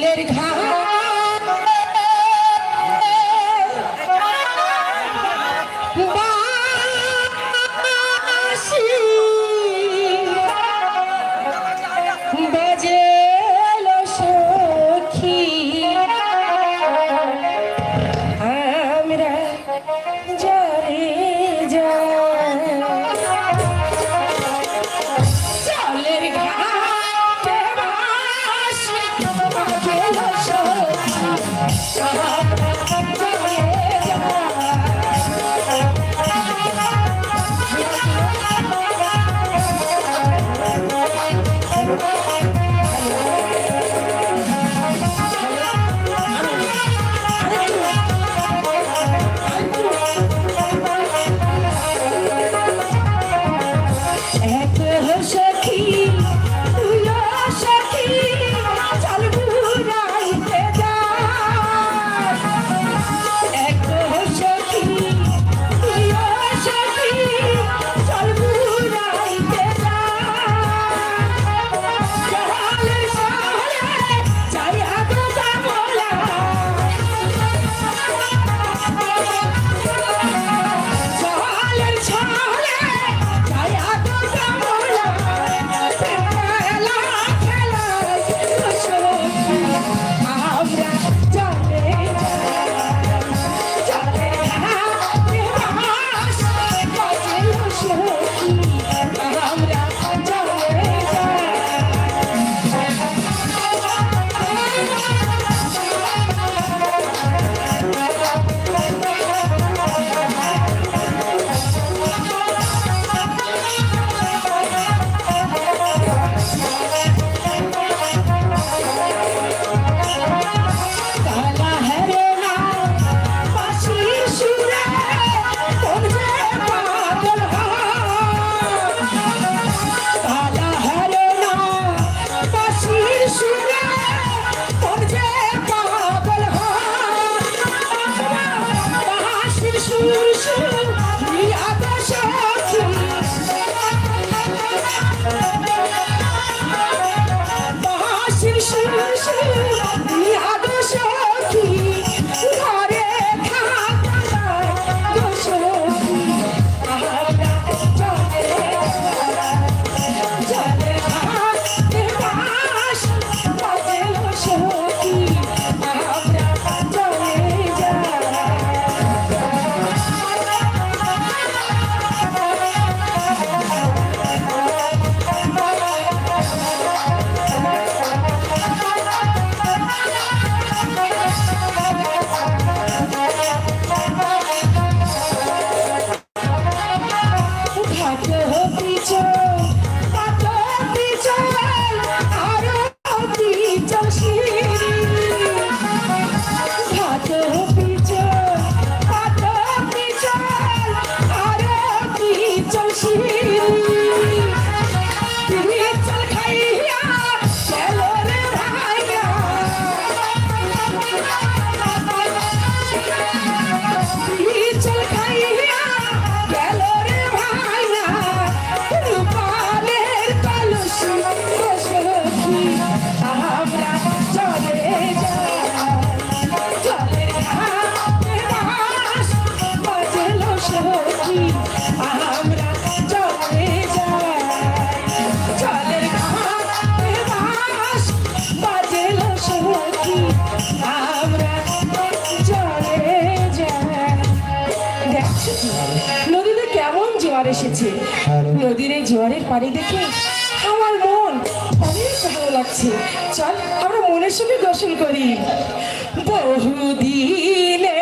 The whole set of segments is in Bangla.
জলের ঘা বাসি Shoo, shoo, shoo. জোয়ার এসেছে। নদীর এই জোয়ারের পানি দেখে আমার মন অনেক ভালো লাগছে। চল আমরা মনের সঙ্গে দর্শন করি। বহুদিনে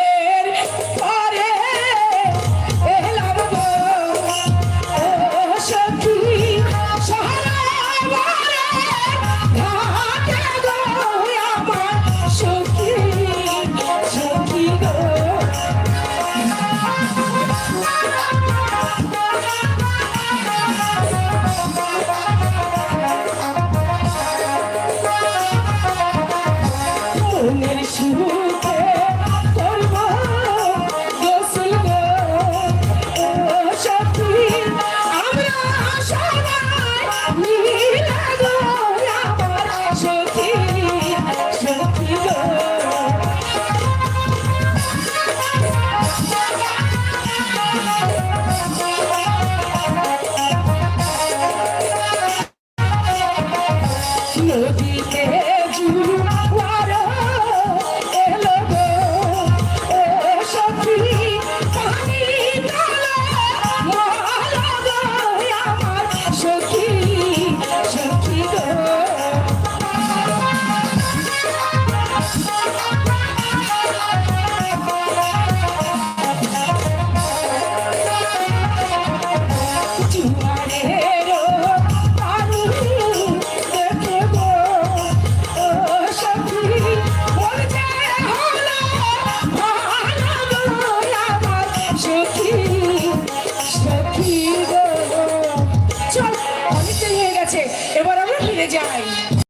Minha